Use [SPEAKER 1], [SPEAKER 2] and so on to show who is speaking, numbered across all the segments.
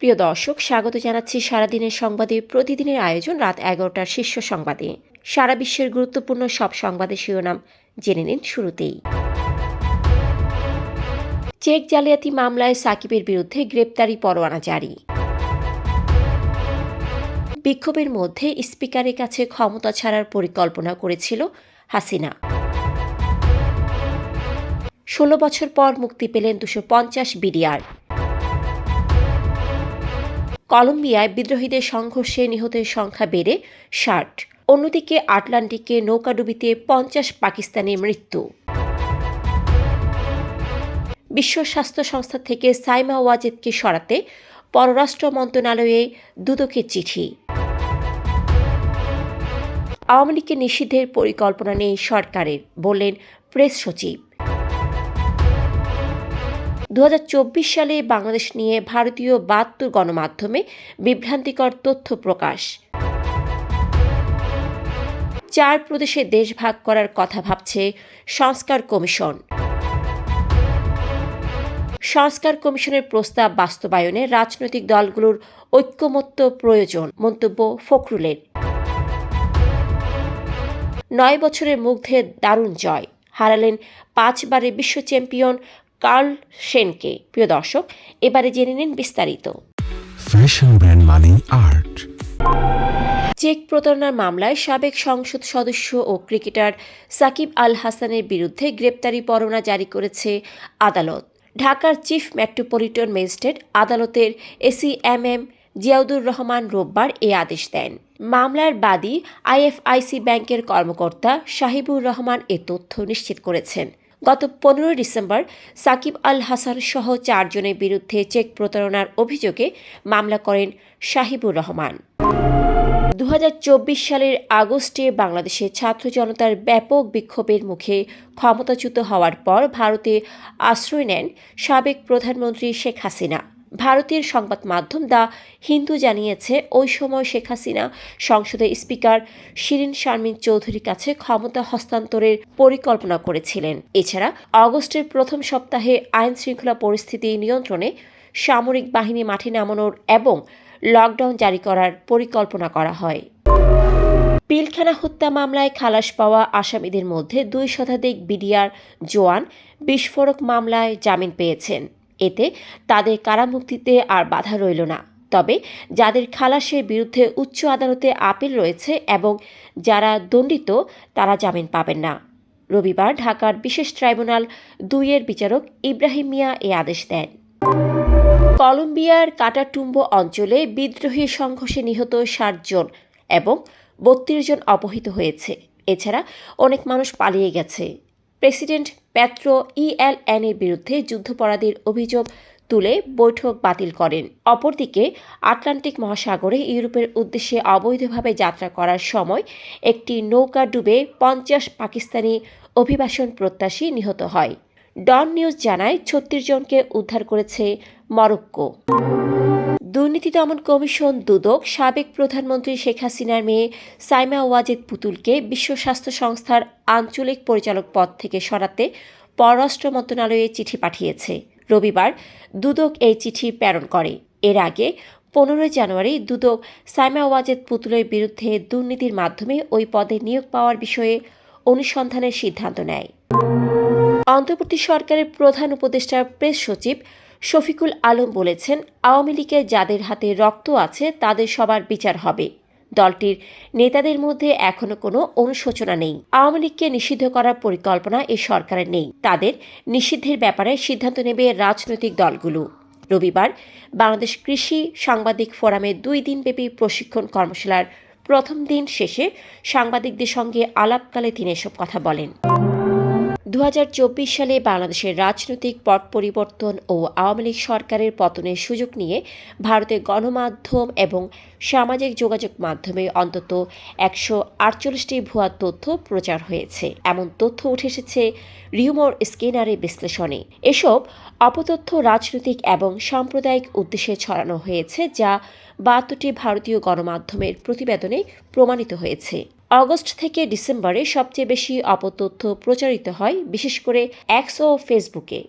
[SPEAKER 1] প্রিয় দর্শক, স্বাগত জানাচ্ছি সারাদিনের সংবাদে। প্রতিদিনের আয়োজন রাত এগারোটার শীর্ষ সংবাদে। সারা বিশ্বের গুরুত্বপূর্ণ সব সংবাদের শিরোনাম জেনে নিন শুরুতেই। চেক জালিয়াতি মামলায় সাকিবের বিরুদ্ধে গ্রেপ্তারি পরোয়ানা জারি। বিক্ষোভের মধ্যে স্পিকারের কাছে ক্ষমতা ছাড়ার পরিকল্পনা করেছিল হাসিনা। ষোলো বছর পর মুক্তি পেলেন দুশো পঞ্চাশ বিডিআর। কলম্বিয়ায় বিদ্রোহীদের সংঘর্ষে নিহতের সংখ্যা বেড়ে ষাট। অন্যদিকে আটলান্টিকে নৌকাডুবিতে পঞ্চাশ পাকিস্তানি মৃত্যু। বিশ্ব স্বাস্থ্য সংস্থা থেকে সাইমা ওয়াজেদকে সরাতে পররাষ্ট্র মন্ত্রণালয়ে দুদকের চিঠি। আওয়ামী লীগের নিষিদ্ধের পরিকল্পনা নেই সরকারের, বললেন প্রেস সচিব। দু হাজার চব্বিশ সালে বাংলাদেশ নিয়ে ভারতীয় বাহাত্তর গণমাধ্যমে বিভ্রান্তিকর তথ্য প্রকাশ। চার প্রদেশে দেশ ভাগ করার কথা ভাবছে সংস্কার কমিশন। সংস্কার কমিশনের প্রস্তাব বাস্তবায়নে রাজনৈতিক দলগুলোর ঐক্যমত্য প্রয়োজন, মন্তব্য ফখরুলের। নয় বছরের মুগ্ধে দারুণ জয়, হারালেন পাঁচবারের বিশ্ব চ্যাম্পিয়ন কার্ল সেনকে প্রিয় দর্শক এবারে জেনে নিন বিস্তারিত।
[SPEAKER 2] ফ্যাশন ব্র্যান্ড মানে আর্ট
[SPEAKER 1] চেক প্রতারণার মামলায় সাবেক সংসদ সদস্য ও ক্রিকেটার সাকিব আল হাসানের বিরুদ্ধে গ্রেপ্তারি পরোয়ানা জারি করেছে আদালত। ঢাকার চিফ মেট্রোপলিটন ম্যাজিস্ট্রেট আদালতের AC M M Ziaudur Rahman রোববার এ আদেশ দেন। মামলার বাদী আইএফআইসি ব্যাংকের কর্মকর্তা সাহিবুর রহমান এ তথ্য নিশ্চিত করেছেন। গত পনেরোই ডিসেম্বর সাকিব আল হাসান সহ চারজনের বিরুদ্ধে চেক প্রতারণার অভিযোগে মামলা করেন সাহিবুর রহমান। দু হাজার চব্বিশ সালের আগস্টে বাংলাদেশে ছাত্র জনতার ব্যাপক বিক্ষোভের মুখে ক্ষমতাচ্যুত হওয়ার পর ভারতে আশ্রয় নেন সাবেক প্রধানমন্ত্রী শেখ হাসিনা। ভারতের সংবাদ মাধ্যম দ্য হিন্দু জানিয়েছে, ওই সময় শেখ হাসিনা সংসদের স্পিকার শিরিন শারমিন চৌধুরীর কাছে ক্ষমতা হস্তান্তরের পরিকল্পনা করেছিলেন। এছাড়া অগস্টের প্রথম সপ্তাহে আইন শৃঙ্খলা পরিস্থিতি নিয়ন্ত্রণে সামরিক বাহিনী মাঠে নামানোর এবং লকডাউন জারি করার পরিকল্পনা করা হয়। পিলখানা হত্যা মামলায় খালাস পাওয়া আসামিদের মধ্যে দুই শতাধিক বিডিআর জোয়ান বিস্ফোরক মামলায় জামিন পেয়েছেন। এতে তাদের কারামুক্তিতে আর বাধা রইল না। তবে যাদের খালাসের বিরুদ্ধে উচ্চ আদালতে আপিল রয়েছে এবং যারা দণ্ডিত, তারা জামিন পাবেন না। রবিবার ঢাকার বিশেষ ট্রাইব্যুনাল দুইয়ের বিচারক ইব্রাহিম মিয়া এ আদেশ দেন। কলম্বিয়ার কাটাটুম্বো অঞ্চলে বিদ্রোহী সংঘর্ষে নিহত ষাট জন এবং বত্রিশ জন অপহৃত হয়েছে। এছাড়া অনেক মানুষ পালিয়ে গেছে। প্রেসিডেন্ট প্যাট্রো ইএলএন এর বিরুদ্ধে যুদ্ধাপরাধীর অভিযোগ তুলে বৈঠক বাতিল করেন। অপরদিকে, আটলান্টিক মহাসাগরে ইউরোপের উদ্দেশ্যে অবৈধভাবে যাত্রা করার সময় একটি নৌকা ডুবে পঞ্চাশ পাকিস্তানি অভিবাসন প্রত্যাশী নিহত হয়। ডন নিউজ জানায়, ছত্রিশ জনকে উদ্ধার করেছে মরক্কো। দুর্নীতি দমন কমিশন দুদক, সাবেক প্রধানমন্ত্রী শেখ হাসিনার মেয়ে সাইমা ওয়াজেদ পুতুলকে বিশ্ব স্বাস্থ্য সংস্থার আঞ্চলিক পরিচালক পদ থেকে সরাতে পররাষ্ট্র মন্ত্রণালয়ে চিঠি পাঠিয়েছে। রবিবার দুদক এই চিঠি প্রেরণ করে। এর আগে পনেরোই জানুয়ারি দুদক সাইমা ওয়াজেদ পুতুলের বিরুদ্ধে দুর্নীতির মাধ্যমে ওই পদে নিয়োগ পাওয়ার বিষয়ে অনুসন্ধানের সিদ্ধান্ত নেয়। অন্তর্বর্তী সরকারের প্রধান উপদেষ্টা প্রেস সচিব শফিকুল আলম বলেছেন, আওয়ামী লীগের যাদের হাতে রক্ত আছে, তাদের সবার বিচার হবে। দলটির নেতাদের মধ্যে এখনও কোনো অনুশোচনা নেই। আওয়ামী লীগকে নিষিদ্ধ করার পরিকল্পনা এ সরকারের নেই। তাদের নিষিদ্ধের ব্যাপারে সিদ্ধান্ত নেবে রাজনৈতিক দলগুলো। রবিবার বাংলাদেশ কৃষি সাংবাদিক ফোরামের দুই দিনব্যাপী প্রশিক্ষণ কর্মশালার প্রথম দিন শেষে সাংবাদিকদের সঙ্গে আলাপকালে তিনি এসব কথা বলেন। দু হাজার চব্বিশ সালে বাংলাদেশের রাজনৈতিক পট পরিবর্তন ও আওয়ামী লীগ সরকারের পতনের সুযোগ নিয়ে ভারতের গণমাধ্যম এবং সামাজিক যোগাযোগ মাধ্যমে অন্তত একশো আটচল্লিশটি ভুয়া তথ্য প্রচার হয়েছে। এমন তথ্য উঠে এসেছে রিউমর স্কেনারের বিশ্লেষণে। এসব অপতথ্য রাজনৈতিক এবং সাম্প্রদায়িক উদ্দেশ্যে ছড়ানো হয়েছে, যা বাহাত্তরটি ভারতীয় গণমাধ্যমের প্রতিবেদনে প্রমাণিত হয়েছে। অগস্ট থেকে ডিসেম্বরে সবচেয়ে বেশি অপতথ্য প্রচারিত হয়, বিশেষ করে এক্স ও ফেসবুকে।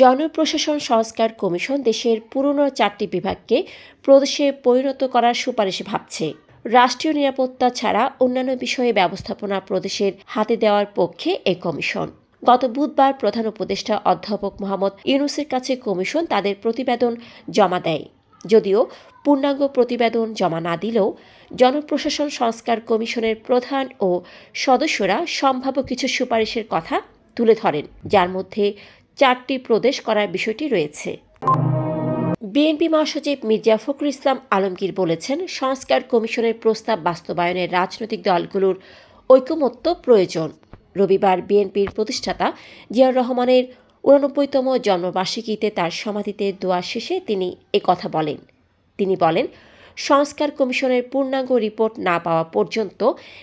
[SPEAKER 1] জনপ্রশাসন সংস্কার কমিশন দেশের পুরনো চারটি বিভাগকে প্রদেশে পরিণত করার সুপারিশ ভাবছে। রাষ্ট্রীয় নিরাপত্তা ছাড়া অন্যান্য বিষয়ে ব্যবস্থাপনা প্রদেশের হাতে দেওয়ার পক্ষে এই কমিশন। গত বুধবার প্রধান উপদেষ্টা অধ্যাপক মোহাম্মদ ইউনুসের কাছে কমিশন তাদের প্রতিবেদন জমা দেয়। যদিও পূর্ণাঙ্গ প্রতিবেদন জমা না দিলেও জনপ্রশাসন সংস্কার কমিশনের প্রধান ও সদস্যরা সম্ভাব্য কিছু সুপারিশের কথা তুলে ধরেন, যার মধ্যে চারটি প্রদেশ করার বিষয়টি রয়েছে। বিএনপি মহাসচিব মির্জা ফখরুল ইসলাম আলমগীর বলেছেন, সংস্কার কমিশনের প্রস্তাব বাস্তবায়নে রাজনৈতিক দলগুলোর ঐকমত্য প্রয়োজন। রবিবার বিএনপির প্রতিষ্ঠাতা জিয়াউর রহমানের উননব্বইতম জন্মবার্ষিকীতে তার সমাধিতে দোয়া শেষে তিনি কথা বলেন। তিনি বলেন, সংস্কার কমিশনের পূর্ণাঙ্গ রিপোর্ট না পাওয়া পর্যন্ত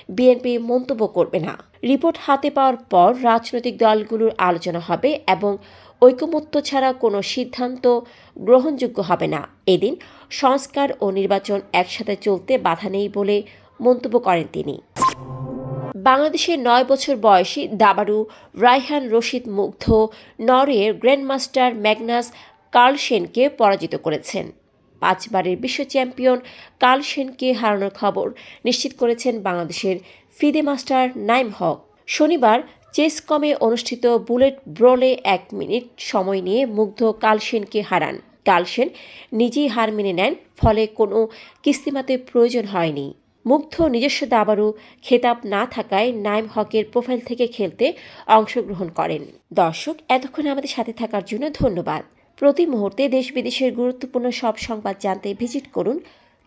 [SPEAKER 1] বিএনপি মন্তব্য করবে না। রিপোর্ট হাতে পাওয়ার পর রাজনৈতিক দলগুলোর আলোচনা হবে এবং ঐকমত্য ছাড়া কোনো সিদ্ধান্ত গ্রহণযোগ্য হবে না। এদিন সংস্কার ও নির্বাচন একসাথে চলতে বাধা নেই বলে মন্তব্য করেন তিনি। বাংলাদেশের নয় বছর বয়সী দাবারু রায়হান রশিদ মুগ্ধ নরওয়ের গ্র্যান্ডমাস্টার ম্যাগনাস কার্লসেনকে পরাজিত করেছেন। পাঁচবারের বিশ্ব চ্যাম্পিয়ন কার্লসেনকে হারানোর খবর নিশ্চিত করেছেন বাংলাদেশের ফিদে মাস্টার নাইম হক। শনিবার চেসকমে অনুষ্ঠিত বুলেট ব্রলে এক মিনিট সময় নিয়ে মুগ্ধ কালসেনকে হারান। কালসেন নিজেই হার মেনে নেন, ফলে কোনো কিস্তিমাতে প্রয়োজন হয়নি। মুগ্ধ নিজস্ব দাবারু খেতাব না থাকায় নাইম হকের প্রোফাইল থেকে খেলতে অংশগ্রহণ করেন দর্শক এতক্ষণ আমাদের সাথে থাকার জন্য ধন্যবাদ প্রতি মুহূর্তে দেশ বিদেশের গুরুত্বপূর্ণ সব সংবাদ জানতে ভিজিট করুন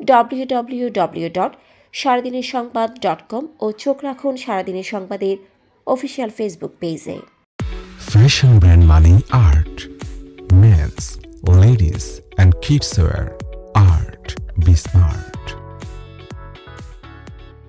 [SPEAKER 1] ডব্লিউ ডব্লিউ ডব্লিউ ডট সারাদিনের সংবাদ ডট কম ও চোখ রাখুন সারাদিনের সংবাদের অফিসিয়াল ফেসবুক পেজে
[SPEAKER 2] brand money art. Men's, ladies, and kids wear art. Be smart.